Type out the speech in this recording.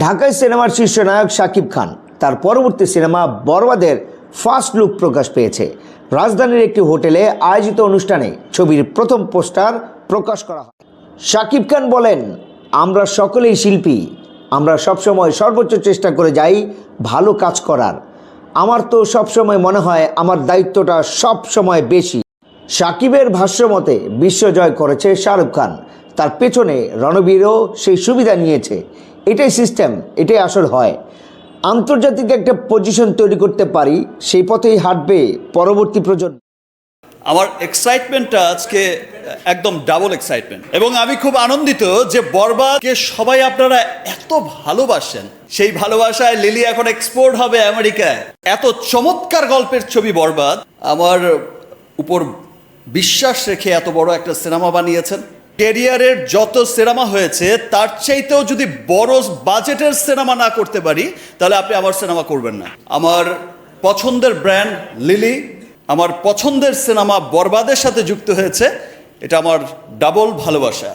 ঢাকায় সিনেমার শীর্ষ নায়ক শাকিব খান। তার পরবর্তী সিনেমা বরবাদের ফার্স্ট লুক প্রকাশ পেয়েছে। রাজধানীর একটি হোটেলে আয়োজিত অনুষ্ঠানে ছবির প্রথম পোস্টার প্রকাশ করা হয়। শাকিব খান বলেন, আমরা সকলেই শিল্পী। আমরা সবসময় সর্বোচ্চ চেষ্টা করে যাই ভালো কাজ করার। আমার তো সবসময় মনে হয় আমার দায়িত্বটা সব সময় বেশি। সাকিবের ভাষ্যমতে, বিশ্বজয় করেছে শাহরুখ খান। তার পেছনে রণবীরও সেই সুবিধা নিয়েছে। এটাই সিস্টেম এটাই আসল হয়। আন্তর্জাতিক একটা পজিশন তৈরি করতে পারি, সেই পথেই হাঁটবে পরবর্তী প্রজন্ম। আমার এক্সাইটমেন্টটা আজকে, একদম ডাবল এক্সাইটমেন্ট এবং আমি খুব আনন্দিত যে বরবাদকে সবাই আপনারা এত ভালোবাসেন। সেই ভালোবাসায় লিলি এখন এক্সপোর্ট হবে আমেরিকায়। এত চমৎকার গল্পের ছবি বরবাদ। আমার উপর বিশ্বাস রেখে এত বড় একটা সিনেমা বানিয়েছেন। ক্যারিয়ারের যত সিনেমা হয়েছে, তার চাইতেও যদি বড় বাজেটের সিনেমা না করতে পারি, তাহলে আপনি আমার সিনেমা করবেন না। আমার পছন্দের ব্র্যান্ড লিলি, আমার পছন্দের সিনেমা বরবাদের সাথে যুক্ত হয়েছে, এটা আমার ডাবল ভালোবাসা।